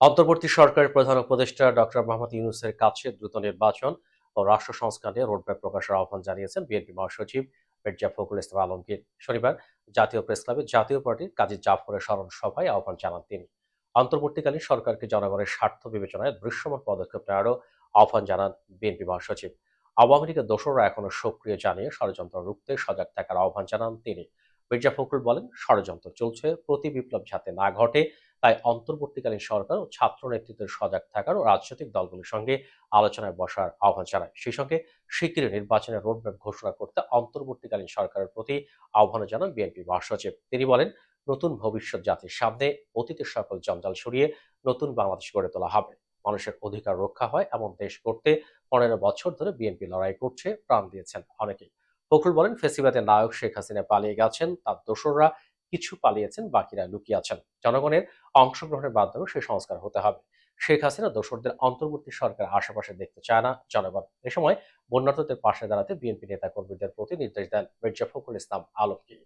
অন্তর্বর্তী সরকারের প্রধান উপদেষ্টা ডক্টর মোহাম্মদ ইউনুসের কাছে দ্রুত নির্বাচন ও রাষ্ট্র সংস্কার নিয়ে রোডম্যাপ প্রকাশের আহ্বান জানিয়েছেন বিএনপি মহাসচিব মির্জা ফখরুল ইসলাম আলমগীর। শনিবার জাতীয় প্রেস ক্লাবে জাতীয় পার্টির কাজী জাফরের স্মরণ সভায় আহ্বান জানান তিনি। অন্তর্বর্তীকালীন সরকারকে জনগণের স্বার্থ বিবেচনায় দৃশ্যমান পদক্ষেপ নেওয়ারও আহ্বান জানান বিএনপি মহাসচিব। আওয়ামী লীগের দোসররা এখনও সক্রিয় জানিয়ে ষড়যন্ত্র রুখতে সজাগ থাকার আহ্বান জানান তিনি। মির্জা ফখরুল বলেন, ষড়যন্ত্র চলছে, প্রতি বিপ্লব যাতে না ঘটে তাই অন্তর্বর্তীকালীন সরকার ও ছাত্র নেতৃত্বের সজাগ থাকার ও রাজনৈতিক দলগুলির সঙ্গে আলোচনায় বসার আহ্বান জানায়। সেই সঙ্গে শিগগিরই নির্বাচনের রোডম্যাপ ঘোষণা করতে অন্তর্বর্তীকালীন সরকারের প্রতি আহ্বান জানান বিএনপি মহাসচিব। তিনি বলেন, নতুন ভবিষ্যৎ জাতির সামনে অতীতের সকল জঞ্জাল সরিয়ে নতুন বাংলাদেশ গড়ে তোলা হবে। মানুষের অধিকার রক্ষা হয় এমন দেশ করতে পনেরো বছর ধরে বিএনপি লড়াই করছে, প্রাণ দিয়েছেন অনেকেই। ফখরুল বলেন, ফেসিবাদের নায়ক শেখ হাসিনা পালিয়ে গেছেন, তার দোসররা কিছু পালিয়েছেন, বাকিরা লুকিয়ে আছেন। জনগণের অংশগ্রহণের মাধ্যমে সেই সংস্কার হতে হবে। শেখ হাসিনা দোসরদের অন্তর্বর্তী সরকার আশেপাশে দেখতে চায় না জনগণ। এ সময় বন্যার্থদের পাশে দাঁড়াতে বিএনপি নেতা কর্মীদের প্রতি নির্দেশ দেন মির্জা ফখরুল ইসলাম আলমগীর।